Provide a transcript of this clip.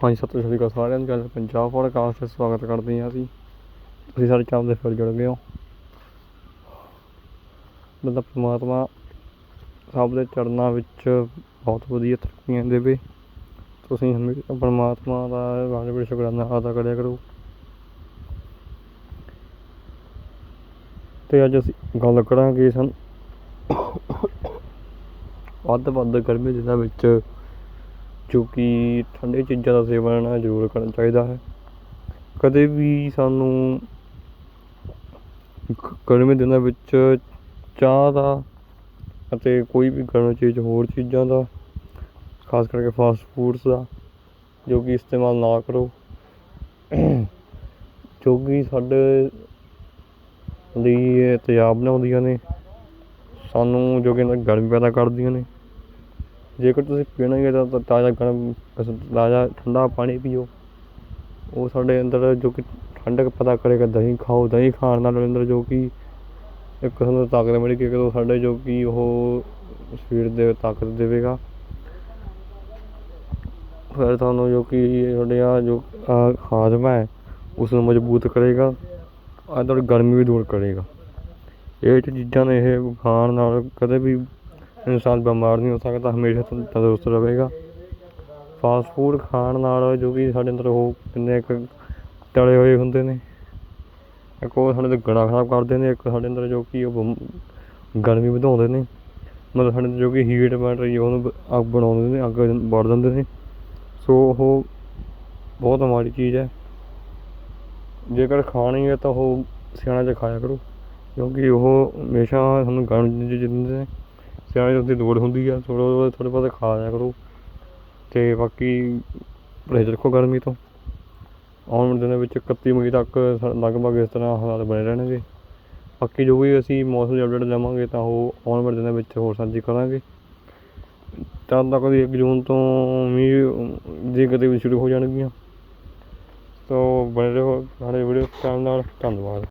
ਹਾਂਜੀ ਸਤਿ ਸ਼੍ਰੀ ਅਕਾਲ ਸਾਰਿਆਂ ਨੂੰ ਚੈਨਲ ਪੰਜਾਬ ਪੋਡਕਾਸਟ 'ਤੇ ਸਵਾਗਤ ਕਰਦੇ ਹਾਂ ਅਸੀਂ। ਤੁਸੀਂ ਸਾਡੇ ਚੈਨਲ ਦੇ ਫਿਰ ਜੁੜ ਗਏ ਹੋ। ਬੰਦਾ ਪਰਮਾਤਮਾ ਸਭ ਦੇ ਚਰਨਾਂ ਵਿੱਚ ਬਹੁਤ ਵਧੀਆ ਤਰੱਕੀਆਂ ਦੇਵੇ ਤੁਸੀਂ ਹਮੇਸ਼ਾ ਪਰਮਾਤਮਾ ਦਾ ਵਾਹਿਗੁਰੂ ਬੜੇ ਸ਼ੁਕਰਾਨਾ ਅਦਾ ਕਰਿਆ ਕਰੋ। ਤੇ ਅੱਜ ਅਸੀਂ ਗੱਲ ਕਰਾਂਗੇ ਸਨ ਵੱਧ ਵੱਧ ਗਰਮੀ ਦਿਨਾਂ ਵਿੱਚ ਜੋ ਕਿ ਠੰਡੇ ਚੀਜ਼ਾਂ ਦਾ ਸੇਵਨ ਜ਼ਰੂਰ ਕਰਨਾ ਚਾਹੀਦਾ ਹੈ। ਕਦੇ ਵੀ ਸਾਨੂੰ ਗਰਮੀ ਦਿਨਾਂ ਵਿੱਚ ਚਾਹ ਦਾ ਅਤੇ ਕੋਈ ਵੀ ਗਰਮ ਚੀਜ਼, ਹੋਰ ਚੀਜ਼ਾਂ ਦਾ, ਖਾਸ ਕਰਕੇ ਫਾਸਟ ਫੂਡਸ ਦਾ, ਜੋ ਕਿ ਇਸਤੇਮਾਲ ਨਾ ਕਰੋ। ਜੋ ਕਿ ਸਾਡੇ ਲਈ ਇਹ ਤੇਜ਼ਾਬ ਬਣਾਉਂਦੀਆਂ ਨੇ, ਸਾਨੂੰ ਜੋ ਕਿ ਗਰਮੀ ਪੈਦਾ ਕਰਦੀਆਂ ਨੇ। ਜੇਕਰ ਤੁਸੀਂ ਪੀਣਾ ਹੀ ਹੈ ਤਾਂ ਤਾਜ਼ਾ ਗਰਮ ਤਾਜ਼ਾ ਠੰਡਾ ਪਾਣੀ ਪੀਓ। ਉਹ ਸਾਡੇ ਅੰਦਰ ਜੋ ਕਿ ਠੰਡਕ ਪੈਦਾ ਕਰੇਗਾ, ਦਹੀਂ ਖਾਓ। ਦਹੀਂ ਖਾਣ ਨਾਲ ਅੰਦਰ ਜੋ ਕਿ ਇੱਕ ਕਿਸਮ ਦਾ ਤਾਕਤ ਮਿਲੇਗੀ ਕਿ ਉਹ ਸਾਡੇ ਜੋ ਕਿ ਉਹ ਸਰੀਰ ਦੇ ਤਾਕਤ ਦੇਵੇਗਾ। ਫਿਰ ਤੁਹਾਨੂੰ ਜੋ ਕਿ ਤੁਹਾਡੇ ਜੋ ਹਾਜ਼ਮਾ ਹੈ ਉਸ ਨੂੰ ਮਜ਼ਬੂਤ ਕਰੇਗਾ ਅਤੇ ਤੁਹਾਡੀ ਗਰਮੀ ਵੀ ਦੂਰ ਕਰੇਗਾ। ਇਹ ਚੀਜ਼ਾਂ ਨੇ ਇਹ ਖਾਣ ਨਾਲ ਕਦੇ ਵੀ ਇਨਸਾਨ ਬਿਮਾਰ ਨਹੀਂ ਹੋ ਸਕਦਾ, ਹਮੇਸ਼ਾ ਤੰਦਰੁਸਤ ਰਹੇਗਾ। ਫਾਸਟ ਫੂਡ ਖਾਣ ਨਾਲ ਜੋ ਕਿ ਸਾਡੇ ਅੰਦਰ ਉਹ ਕਿੰਨੇ ਕੁ ਤਲੇ ਹੋਏ ਹੁੰਦੇ ਨੇ। ਇੱਕ ਉਹ ਸਾਡੇ ਅੰਦਰ ਗਲਾ ਖਰਾਬ ਕਰਦੇ ਨੇ, ਇੱਕ ਸਾਡੇ ਅੰਦਰ ਜੋ ਕਿ ਉਹ ਬਮ- ਗਰਮੀ ਵਧਾਉਂਦੇ ਨੇ। ਮਤਲਬ ਸਾਡੇ ਜੋ ਕਿ ਹੀਟ ਬਣ ਰਹੀ ਹੈ ਉਹਨੂੰ ਅੱਗ ਬਣਾਉਂਦੇ ਨੇ, ਅੱਗ ਵੜ ਦਿੰਦੇ ਨੇ। ਸੋ ਉਹ ਬਹੁਤ ਮਾੜੀ ਚੀਜ਼ ਹੈ। ਜੇਕਰ ਖਾਣੀ ਹੈ ਤਾਂ ਉਹ ਸਿਆਣਾ ਚ ਖਾਇਆ ਕਰੋ। ਕਿਉਂਕਿ ਉਹ ਹਮੇਸ਼ਾ ਸਾਨੂੰ ਗਰਮ ਚੀਜ਼ ਦਿੰਦੇ ਨੇ। ਸਿਆਣੇ ਦੀ ਲੋੜ ਹੁੰਦੀ ਆ, ਥੋੜ੍ਹਾ ਬਹੁਤ, ਥੋੜ੍ਹੇ ਬਹੁਤ ਖਾ ਲਿਆ ਕਰੋ। ਅਤੇ ਬਾਕੀ ਪਰਹੇਜ਼ ਰੱਖੋ ਗਰਮੀ ਤੋਂ। ਆਉਣ ਵਾਲੇ ਦਿਨਾਂ ਵਿੱਚ ਇਕੱਤੀ ਮਈ ਤੱਕ ਲਗਭਗ ਇਸ ਤਰ੍ਹਾਂ ਹਾਲਾਤ ਬਣੇ ਰਹਿਣਗੇ। ਬਾਕੀ ਜੋ ਵੀ ਅਸੀਂ ਮੌਸਮ ਦੀ ਅਪਡੇਟ ਲਵਾਂਗੇ ਤਾਂ ਉਹ ਆਉਣ ਵਾਲੇ ਦਿਨਾਂ ਵਿੱਚ ਹੋਰ ਸਾਂਝੀ ਕਰਾਂਗੇ। ਤਦ ਤੱਕ ਦੀ 1 ਜੂਨ ਤੋਂ ਮੀਂਹ ਦੀ ਗਤੀਵਿਧੀ ਸ਼ੁਰੂ ਹੋ ਜਾਣਗੀਆਂ। ਤੋ ਬਣੇ ਰਹੋ ਸਾਡੇ ਵੀਡੀਓ ਚੈਨਲ ਨਾਲ ਧੰਨਵਾਦ।